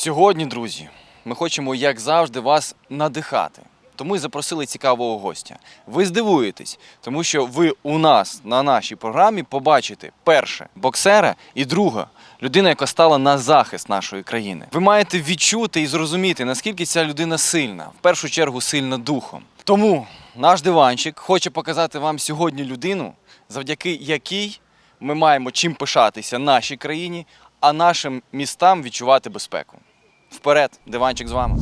Сьогодні, друзі, ми хочемо, як завжди, вас надихати. Тому і запросили цікавого гостя. Ви здивуєтесь, тому що ви у нас на нашій програмі побачите перше боксера і друга людина, яка стала на захист нашої країни. Ви маєте відчути і зрозуміти, наскільки ця людина сильна, в першу чергу сильна духом. Тому наш диванчик хоче показати вам сьогодні людину, завдяки якій ми маємо чим пишатися нашій країні, а нашим містам відчувати безпеку. Вперед, диванчик з вами.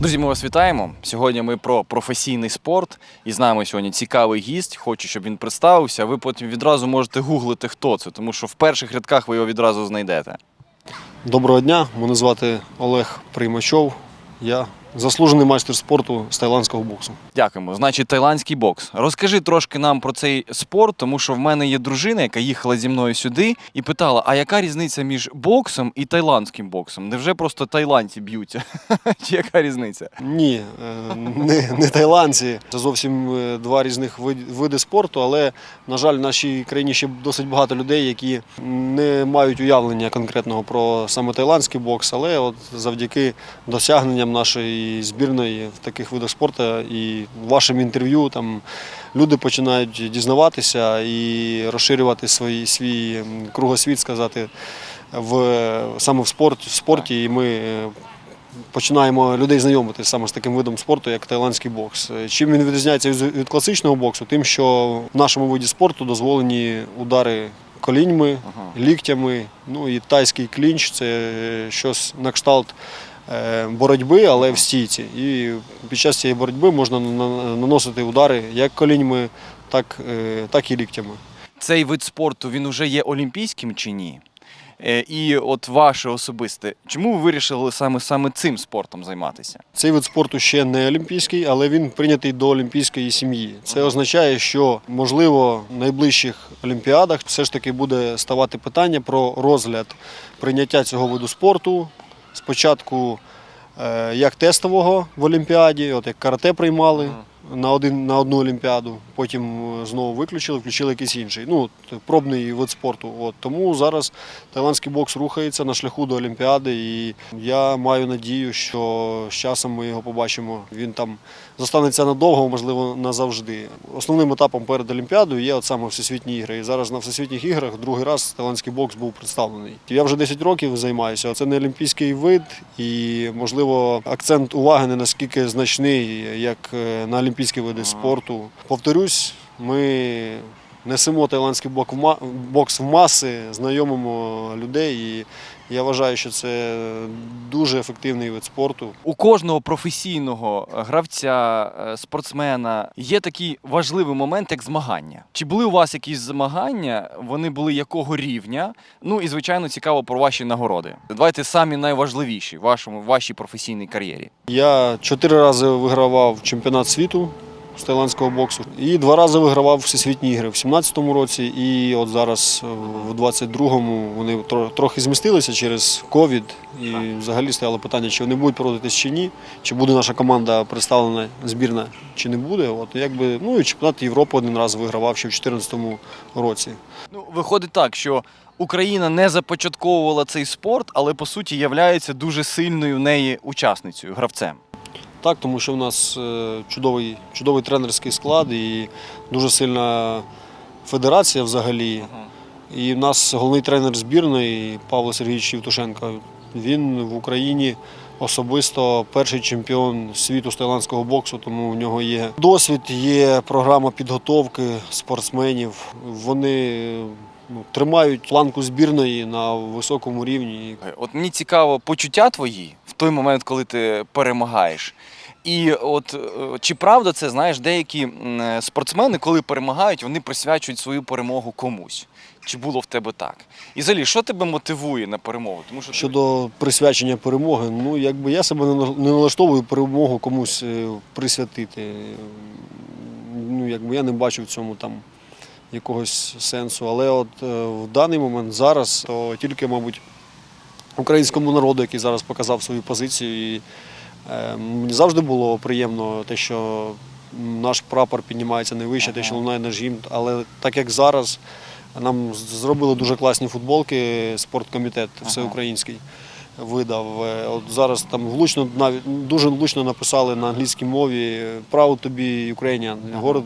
Друзі, ми вас вітаємо. Сьогодні ми про професійний спорт. І з нами сьогодні цікавий гість. Хочу, щоб він представився. Ви потім відразу можете гуглити, хто це, тому що в перших рядках ви його відразу знайдете. Доброго дня, мене звати Олег Приймачов. Я заслужений майстер спорту з тайландського боксу. Дякуємо. Значить, тайландський бокс. Розкажи трошки нам про цей спорт, тому що в мене є дружина, яка їхала зі мною сюди і питала: а яка різниця між боксом і тайландським боксом? Невже просто тайландці б'ються? Чи яка різниця? Ні, е, не, не тайландці. Це зовсім е, два різних види спорту, але, на жаль, в нашій країні ще досить багато людей, які не мають уявлення конкретного про саме тайландський бокс, але от завдяки досягненням нашої збірної в таких видах спорту і вашим інтерв'ю там люди починають дізнаватися і розширювати свій, свій кругосвіт, сказати, в, саме в, спорт, в спорті. І ми е, починаємо людей знайомити саме з таким видом спорту, як тайландський бокс. Чим він відрізняється від класичного боксу? Тим, що в нашому виді спорту дозволені удари коліньми, ліктями, ну і тайський клінч це щось на кшталт боротьби, але в стійці. І під час цієї боротьби можна наносити удари як коліньми, так, е, так і ліктями. Цей вид спорту він уже є олімпійським чи ні? Е, І от ваше особисте, чому ви вирішили саме саме цим спортом займатися? Цей вид спорту ще не олімпійський, але він прийнятий до олімпійської сім'ї. Це означає, що можливо в найближчих олімпіадах все ж таки буде ставати питання про розгляд прийняття цього виду спорту. Спочатку е, як тестового в Олімпіаді, от як карате приймали на, один, на одну Олімпіаду, потім е, знову виключили, включили якийсь інший. Ну, пробний вид спорту. От. Тому зараз тайландський бокс рухається на шляху до Олімпіади, і я маю надію, що з часом ми його побачимо. Він там зостанеться надовго, можливо, назавжди. Основним етапом перед Олімпіадою є от саме Всесвітні ігри. І зараз на Всесвітніх іграх другий раз тайландський бокс був представлений. Я вже 10 років займаюся. Це не олімпійський вид, і можливо акцент уваги не наскільки значний, як е, на олімпійські види спорту. Повторюсь, ми несемо тайландський бокс в маси, знайомимо людей. І я вважаю, що це дуже ефективний вид спорту. У кожного професійного гравця, е, спортсмена є такий важливий момент, як змагання. Чи були у вас якісь змагання? Вони були якого рівня? Ну і звичайно цікаво про ваші нагороди. Давайте самі найважливіші в вашому в вашій професійній кар'єрі. Я чотири рази вигравав чемпіонат світу з тайландського боксу і два рази вигравав всесвітні ігри в 17-му році. І от зараз е, в 22-му вони трохи змістилися через ковід. І взагалі стояло питання, чи вони будуть проводитись чи ні, чи буде наша команда представлена збірна, чи не буде. От якби ну і чемпіонат Європи один раз вигравав ще в 2014 році. Ну, виходить так, що Україна не започатковувала цей спорт, але по суті являється дуже сильною в неї учасницею, гравцем. Так, тому що в нас е, чудовий, чудовий тренерський склад і дуже сильна федерація взагалі. І в нас головний тренер збірної Павло Сергійович Євтушенко. Він в Україні особисто перший чемпіон світу з тайландського боксу, тому в нього є досвід, є програма підготовки спортсменів. Вони ну, тримають планку збірної на високому рівні. От мені цікаво почуття твої в той момент, коли ти перемагаєш. І от е, чи правда це, знаєш, деякі е, спортсмени, коли перемагають, вони присвячують свою перемогу комусь. Чи було в тебе так? І взагалі, що тебе мотивує на перемогу? Тому що ти- Щодо присвячення перемоги, ну якби я себе не налаштовую перемогу комусь е, присвятити. Ну, якби я не бачу в цьому там якогось сенсу. Але от в даний момент зараз то тільки, мабуть, українському народу, який зараз показав свою позицію. І мені завжди було приємно те, що наш прапор піднімається не вище, те, що лунає наш гімн. Але так як зараз Нам зробили дуже класні футболки, спорткомітет всеукраїнський видав. Е, От зараз там влучно навіть дуже влучно написали на англійській мові to be Ukrainian,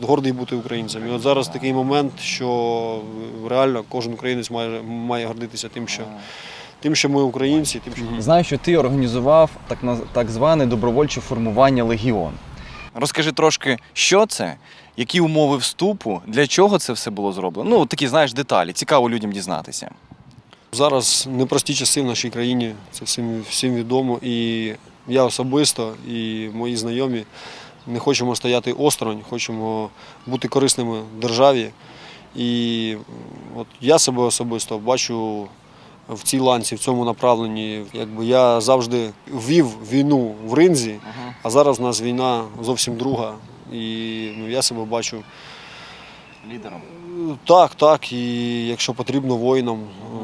гордий бути українцем. І от зараз такий момент, що реально кожен українець має, має гордитися тим, що тим, що ми українці, тим, що Знаю, що ти організував так, так зване добровольче формування Легіон. Розкажи трошки, що це, які умови вступу, для чого це все було зроблено. Ну, такі, знаєш, деталі. Цікаво людям дізнатися. Зараз непрості часи в нашій країні, це всім, всім відомо. І я особисто, і мої знайомі не хочемо стояти осторонь, хочемо бути корисними державі. І от я себе особисто бачу в цій ланці, в цьому направленні. Якби я завжди вів війну в ринзі, а зараз в нас війна зовсім друга. І ну, я себе бачу Лідером. так, так. І якщо потрібно воїнам, е,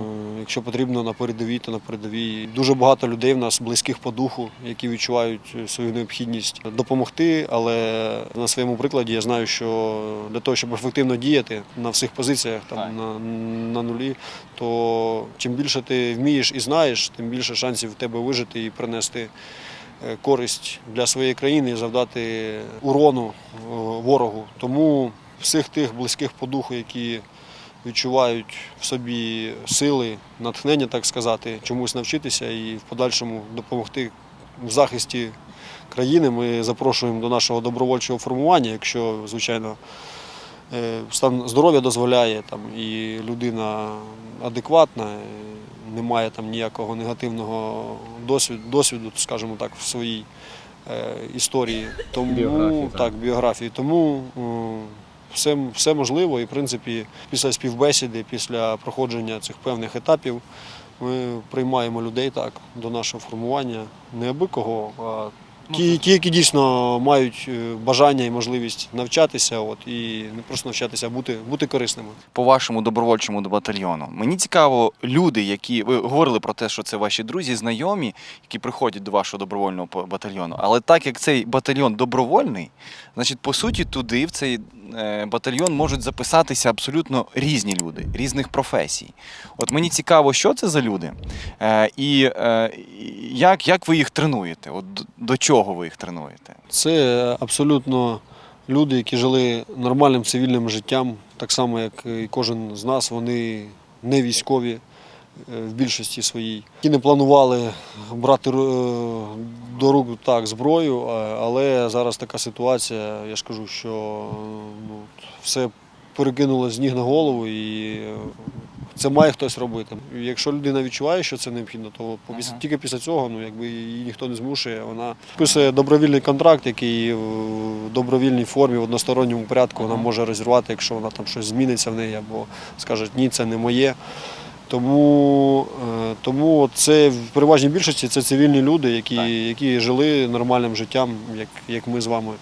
якщо потрібно на передовій, то на передовій. Дуже багато людей в нас близьких по духу, які відчувають свою необхідність допомогти. Але на своєму прикладі я знаю, що для того, щоб ефективно діяти на всіх позиціях, там на, на нулі, то чим більше ти вмієш і знаєш, тим більше шансів в тебе вижити і принести. е, Користь для своєї країни завдати урону е, ворогу. Тому всіх тих близьких по духу, які відчувають в собі сили, натхнення, так сказати, чомусь навчитися і в подальшому допомогти в захисті країни. Ми запрошуємо до нашого добровольчого формування, якщо, звичайно, е, стан здоров'я дозволяє там, і людина адекватна, е, немає там ніякого негативного досвіду, досвіду скажімо так, в своїй е, історії. Тому, Біографії, так. так, біографії. Тому все, все можливо. І, в принципі, після співбесіди, після проходження цих певних етапів, ми приймаємо людей так до нашого формування. Не аби кого, а ті, ті, які дійсно мають е, бажання і можливість навчатися, от, і не просто навчатися, а бути, бути корисними. По вашому добровольчому батальйону. Мені цікаво, люди, які ви говорили про те, що це ваші друзі, знайомі, які приходять до вашого добровольного батальйону. Але так як цей батальйон добровольний, значить, по суті, туди, в цей е, батальйон, можуть записатися абсолютно різні люди, різних професій. От мені цікаво, що це за люди, е, і як, як ви їх тренуєте? От до- до чого ви їх тренуєте? Це абсолютно люди, які жили нормальним цивільним життям, так само, як і кожен з нас, вони не військові е, в більшості своїй. Які не планували брати е, до рук так зброю, але зараз така ситуація, я ж кажу, що ну, все перекинуло з ніг на голову і е, це має хтось робити. Якщо людина відчуває, що це необхідно, то після- тільки після цього ну, якби її ніхто не змушує. Вона писує добровільний контракт, який в добровільній формі, в односторонньому порядку вона може розірвати, якщо вона там щось зміниться в неї, або скаже, ні, це не моє. Тому, е, тому це в переважній більшості це цивільні люди, які, які жили нормальним життям, як, як ми з вами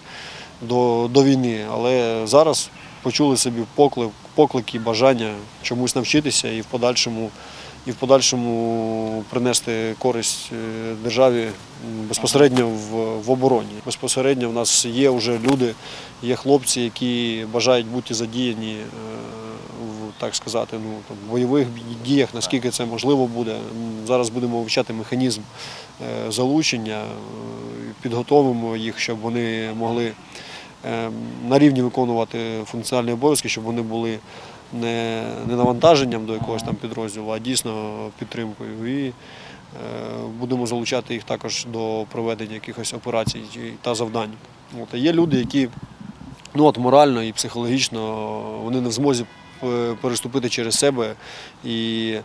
до, до війни. Але зараз почули собі поклик, поклики, бажання чомусь навчитися і в подальшому, і в подальшому принести користь е, державі безпосередньо в, в обороні. Безпосередньо в нас є вже люди, є хлопці, які бажають бути задіяні е, в так сказати, ну там бойових діях, наскільки це можливо буде. Зараз будемо вивчати механізм е, залучення, підготовимо їх, щоб вони могли на рівні виконувати функціональні обов'язки, щоб вони були не, навантаженням до якогось там підрозділу, а дійсно підтримкою. І е, будемо залучати їх також до проведення якихось операцій та завдань. От, є люди, які ну, от, морально і психологічно вони не в змозі е, переступити через себе і е,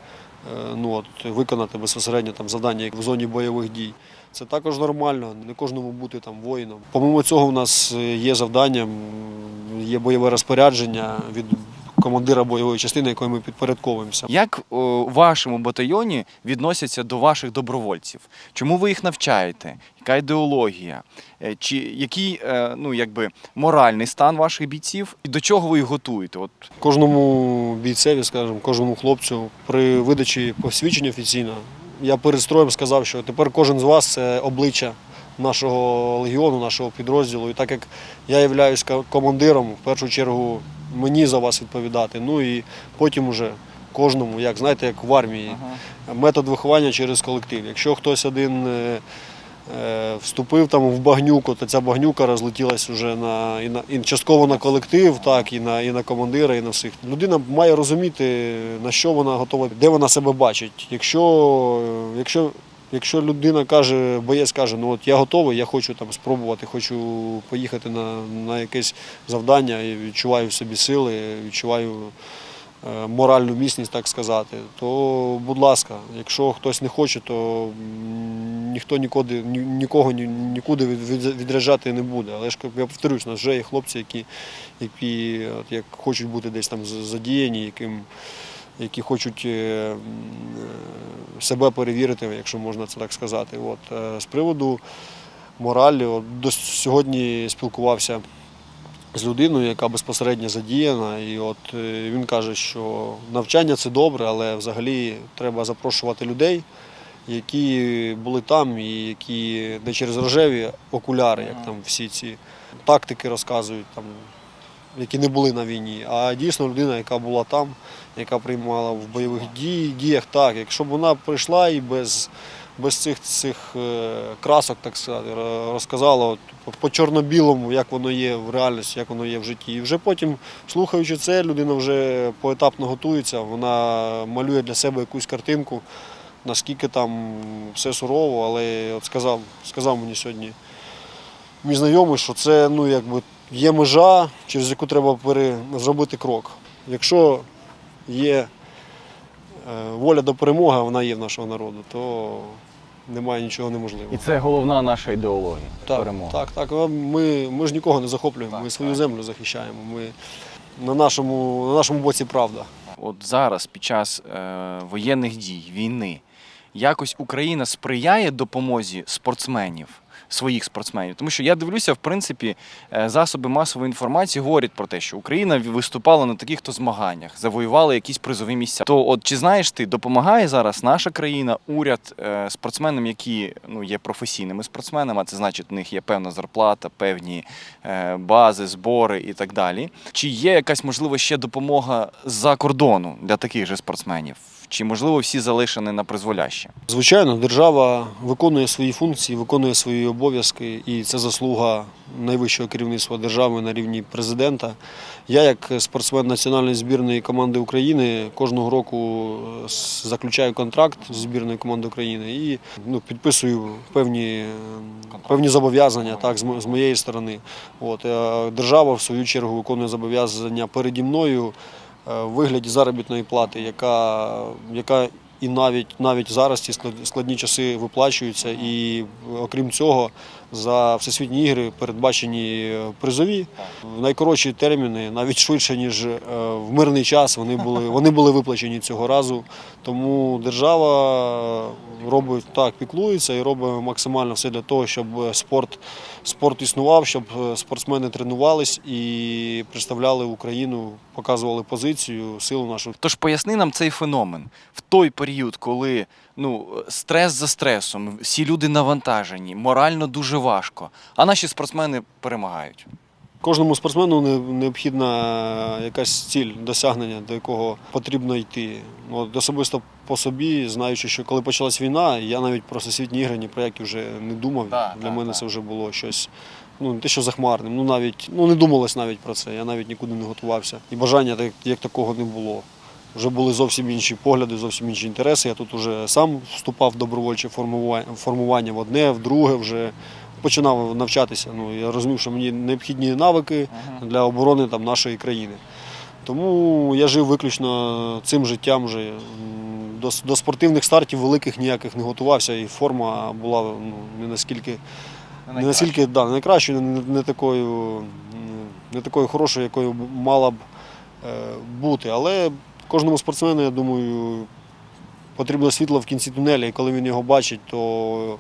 ну, от, виконати безпосередньо там, завдання як в зоні бойових дій. Це також нормально, не кожному бути там воїном. Помимо цього, у нас е, є завдання, є бойове розпорядження від командира бойової частини, якої ми підпорядковуємося. Як у вашому батальйоні відносяться до ваших добровольців? Чому ви їх навчаєте? Яка ідеологія? Е, Чи який е, ну, якби, моральний стан ваших бійців? І до чого ви їх готуєте? От Кожному бійцеві, скажімо, кожному хлопцю при видачі посвідчення офіційно, я перед строєм сказав, що тепер кожен з вас це обличчя нашого легіону, нашого підрозділу. І так як я являюсь командиром, в першу чергу мені за вас відповідати. Ну і потім уже кожному, як знаєте, як в армії, метод виховання через колектив. Якщо хтось один е, вступив там в багнюку, то ця багнюка розлетілась вже на і, на і частково на колектив, так і на і на командира, і на всіх. Людина має розуміти на що вона готова, де вона себе бачить. Якщо, е, якщо Якщо людина каже, боєць каже, ну от я готовий, я хочу там спробувати, хочу поїхати на, на якесь завдання і відчуваю в собі сили, відчуваю е, моральну міцність, так сказати, то будь ласка, якщо хтось не хоче, то ніхто нікуди, нікого нікуди від- від- відряджати не буде. Але ж я повторюсь, у нас вже є хлопці, які, які от, як хочуть бути десь там задіяні, яким які хочуть е, е, себе перевірити, якщо можна це так сказати. От, е, з приводу моралі, от, до сьогодні спілкувався з людиною, яка безпосередньо задіяна, і от е, він каже, що навчання це добре, але взагалі треба запрошувати людей. Які були там, і які не через рожеві окуляри, як там всі ці тактики розказують, там, які не були на війні, а дійсно людина, яка була там, яка приймала в бойових діях так. Якщо б вона прийшла і без, без цих, цих е, красок, так сказати, розказала по- чорно-білому, як воно є в реальності, як воно є в житті. І вже потім, слухаючи це, людина вже поетапно готується, вона малює для себе якусь картинку, наскільки там все сурово, але от сказав, сказав мені сьогодні мій знайомий, що це ну, якби, є межа, через яку треба пере... зробити крок. Якщо є воля до перемоги, вона є в нашого народу, то немає нічого неможливого. І це головна наша ідеологія. Так, перемога. так, так. Ми, ми ж нікого не захоплюємо, Так, ми свою так. землю захищаємо. Ми на нашому, на нашому боці правда. От зараз, під час е, воєнних дій, війни, якось Україна сприяє допомозі спортсменів, своїх спортсменів. Тому що я дивлюся, в принципі, е, засоби масової інформації говорять про те, що Україна виступала на таких то змаганнях, завоювала якісь призові місця. То, от чи знаєш ти, допомагає зараз наша країна, уряд е, спортсменам, які ну, є професійними спортсменами, а це значить, у них є певна зарплата, певні е, бази, збори і так далі. Чи є якась можливо ще допомога з-за кордону для таких же спортсменів? Чи можливо всі залишені на призволяще? Звичайно, держава виконує свої функції, виконує свої обов'язки, і це заслуга найвищого керівництва держави на рівні президента. Я, як спортсмен національної збірної команди України, кожного року е, заключаю контракт з збірною команди України і ну, підписую певні, е, певні зобов'язання так, з з моєї сторони. От, е, держава, в свою чергу, виконує зобов'язання переді мною в вигляді заробітної плати, яка, яка і навіть навіть зараз ці складні часи виплачуються. І окрім цього, за всесвітні ігри передбачені е, призові в найкоротші терміни, навіть швидше ніж е, в мирний час. Вони були вони були виплачені цього разу. Тому держава робить так, піклується і робить максимально все для того, щоб спорт, спорт існував, щоб е, спортсмени тренувались і представляли Україну, показували позицію, силу нашу. Тож поясни нам цей феномен в той період, коли ну стрес за стресом, всі люди навантажені, морально дуже важко, а наші спортсмени перемагають. Кожному спортсмену необхідна якась ціль досягнення, до якого потрібно йти. Ну, От особисто по собі, знаючи, що коли почалась війна, я навіть про всесвітні ігри ні про які вже не думав. Да, Для да, мене да. це вже було щось. Ну, не те, що захмарним, ну навіть ну не думалось навіть про це. Я навіть нікуди не готувався. І бажання так, як такого не було. Вже були зовсім інші погляди, зовсім інші інтереси. Я тут вже сам вступав в добровольче формування, в одне, в друге вже починав навчатися. Ну, я розумів, що мені необхідні навики для оборони там, нашої країни. Тому я жив виключно цим життям вже. До, до спортивних стартів великих ніяких не готувався, і форма була ну, не наскільки, не наскільки да, не найкращою, не, не, такою, не такою хорошою, якою мала б е, бути. Але кожному спортсмену, я думаю, потрібно світло в кінці тунеля, і коли він його бачить, то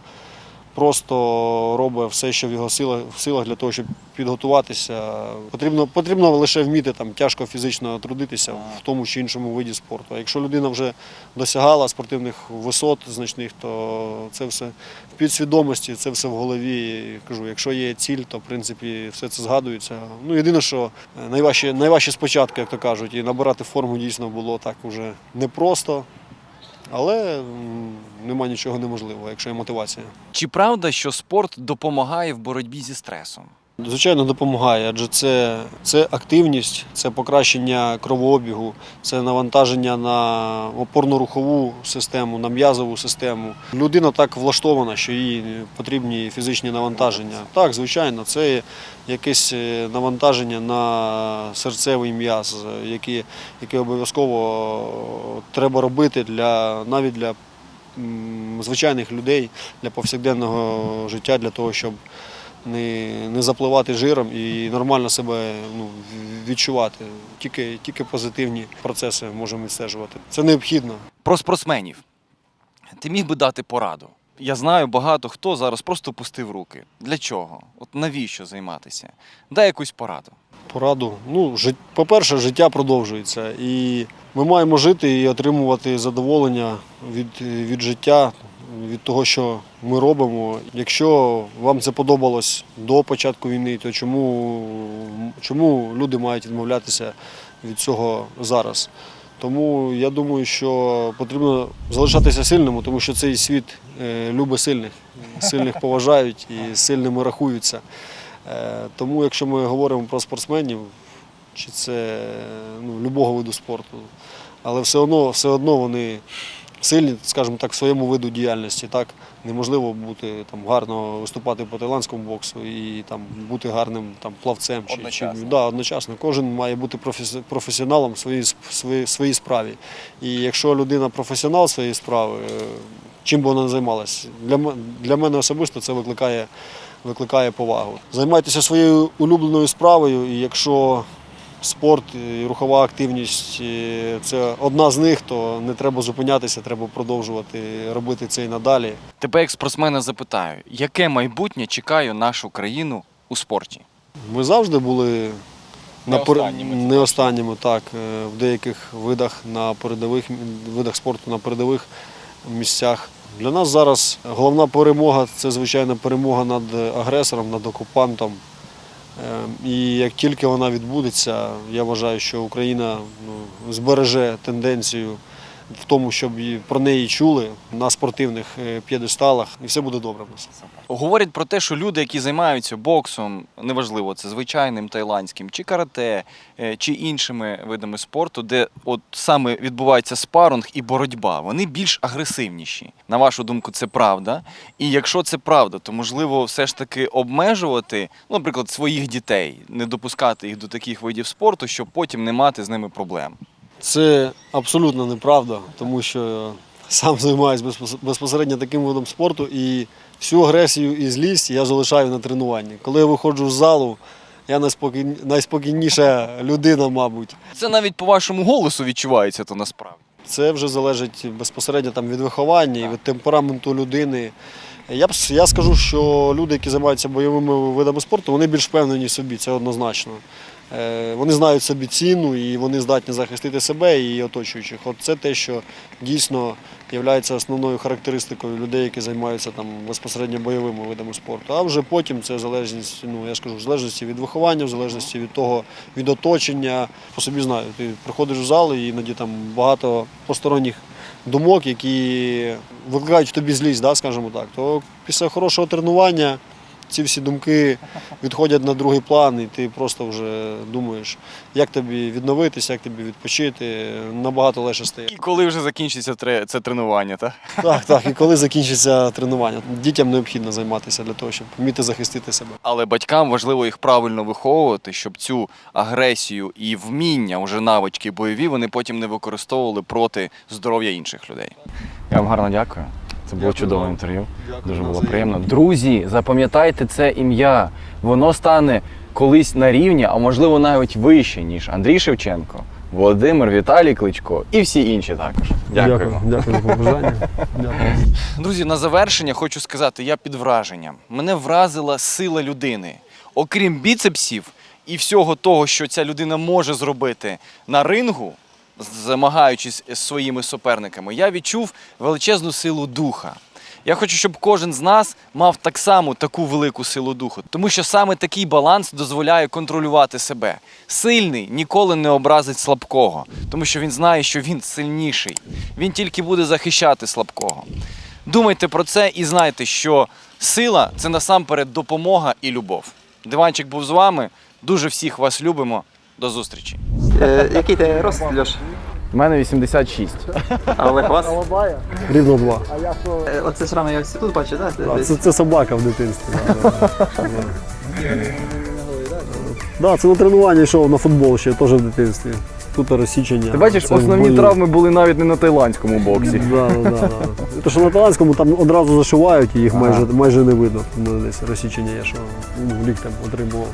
просто робить все, що в його силах, в силах для того, щоб підготуватися. Потрібно, потрібно лише вміти там тяжко фізично трудитися в тому чи іншому виді спорту. А якщо людина вже досягала спортивних висот значних, то це все в підсвідомості, це все в голові. І кажу, якщо є ціль, то в принципі все це згадується. Ну єдине, що е, найважче, найважче спочатку, як то кажуть, і набирати форму дійсно було так уже непросто. Але нема нічого неможливого, якщо є мотивація. Чи правда, що спорт допомагає в боротьбі зі стресом? Звичайно, допомагає, адже це, це активність, це покращення кровообігу, це навантаження на опорно-рухову систему, на м'язову систему. Людина так влаштована, що їй потрібні фізичні навантаження. Так, звичайно, це якесь е, навантаження на серцевий м'яз, яке, яке обов'язково треба робити для, навіть для звичайних людей, для повсякденного життя, для того, щоб не, не запливати жиром і нормально себе ну, відчувати. Тільки, тільки позитивні процеси можемо відстежувати. Це необхідно. Про спортсменів. Ти міг би дати пораду. Я знаю, багато хто зараз просто пустив руки. Для чого? От навіщо займатися? Дай якусь пораду. Пораду. Ну, жит- по-перше, життя продовжується. І ми маємо жити і отримувати задоволення від, від життя, від того, що ми робимо. Якщо вам це подобалось до початку війни, то чому, чому люди мають відмовлятися від цього зараз? Тому я думаю, що потрібно залишатися сильним, тому що цей світ е, любить сильних. Сильних поважають і сильними рахуються. Е, Тому, якщо ми говоримо про спортсменів, чи це ну, любого виду спорту, але все одно, все одно вони сильні, скажімо так, в своєму виду діяльності. Так? Неможливо бути там, гарно виступати по тайландському боксу і там, бути гарним там, плавцем. Чи, Одночасно. Чи, да, одночасно. Кожен має бути професі- професіоналом в своїй, своїй, своїй справі. І якщо людина професіонал своєї справи, е, чим би вона не займалася, для, для мене особисто це викликає викликає повагу. Займайтеся своєю улюбленою справою, і якщо спорт і рухова активність це одна з них, то не треба зупинятися, треба продовжувати робити це і надалі. Тебе як спортсмена запитаю, яке майбутнє чекає нашу країну у спорті? Ми завжди були Не останніми, не останніми, так, е, в деяких видах на передових видах спорту на передових місцях. Для нас зараз головна перемога це звичайно перемога над агресором, над окупантом. Е, І як тільки вона відбудеться, я вважаю, що Україна ну, збереже тенденцію в тому, щоб про неї чули на спортивних е, п'єдесталах, і все буде добре в нас. Говорять про те, що люди, які займаються боксом, неважливо, це звичайним тайландським, чи карате, е, чи іншими видами спорту, де от саме відбувається спаринг і боротьба, вони більш агресивніші. На вашу думку, це правда. І якщо це правда, то можливо все ж таки обмежувати, ну, наприклад, своїх дітей, не допускати їх до таких видів спорту, щоб потім не мати з ними проблем. Це абсолютно неправда, тому що сам займаюся безпосередньо таким видом спорту і всю агресію і злість я залишаю на тренуванні. Коли я виходжу з залу, я найспокійніша людина, мабуть. Це навіть по вашому голосу відчувається то насправді. Це вже залежить безпосередньо там, від виховання і від темпераменту людини. Я б я скажу, що люди, які займаються бойовими видами спорту, вони більш впевнені в собі, це однозначно. Е, Вони знають собі ціну і вони здатні захистити себе і оточуючих. От це те, що дійсно є основною характеристикою людей, які займаються там безпосередньо бойовими видами спорту. А вже потім це залежність, ну я ж кажу, в залежності від виховання, в залежності від того, від оточення. По собі знаю, ти приходиш в зал і іноді там багато посторонніх думок, які викликають в тобі злість, да, скажімо так, то після хорошого тренування ці всі думки відходять на другий план, і ти просто вже думаєш, як тобі відновитися, як тобі відпочити, набагато легше стає. І коли вже закінчиться це тренування, так? Так, так. І коли закінчиться тренування, дітям необхідно займатися для того, щоб вміти захистити себе. Але батькам важливо їх правильно виховувати, щоб цю агресію і вміння, вже навички бойові, вони потім не використовували проти здоров'я інших людей. Я вам гарно дякую. Це було Дякую чудове вам. інтерв'ю. Дякую, Дуже було приємно. Друзі, запам'ятайте це ім'я. Воно стане колись на рівні, а можливо навіть вище, ніж Андрій Шевченко, Володимир, Віталій Кличко і всі інші також. Дякуємо. Дякую за побажання. Дякую. Друзі, на завершення хочу сказати, я під враженням. Мене вразила сила людини. Окрім біцепсів і всього того, що ця людина може зробити на рингу, змагаючись з своїми суперниками, я відчув величезну силу духа. Я хочу, щоб кожен з нас мав так само таку велику силу духу, тому що саме такий баланс дозволяє контролювати себе. Сильний ніколи не образить слабкого, тому що він знає, що він сильніший. Він тільки буде захищати слабкого. Думайте про це і знайте, що сила це насамперед допомога і любов. Диванчик був з вами. Дуже всіх вас любимо. До зустрічі. Е, який ти рост, Льош? У мене 86. А Олег вас? Рівно два. Е, Оце шрами я ось тут бачу, так? А, Це, це собака в дитинстві. Так, це на тренування йшов на футбол ще теж в дитинстві. Тут розсічення. Ти бачиш, Це основні бої. травми були навіть не на тайландському боксі. Да, да, да, да. Те, що на талантському там одразу зашивають і їх Ага. майже, майже не видно. Ну, Десь розсічення є, що ну, ліктем отримував.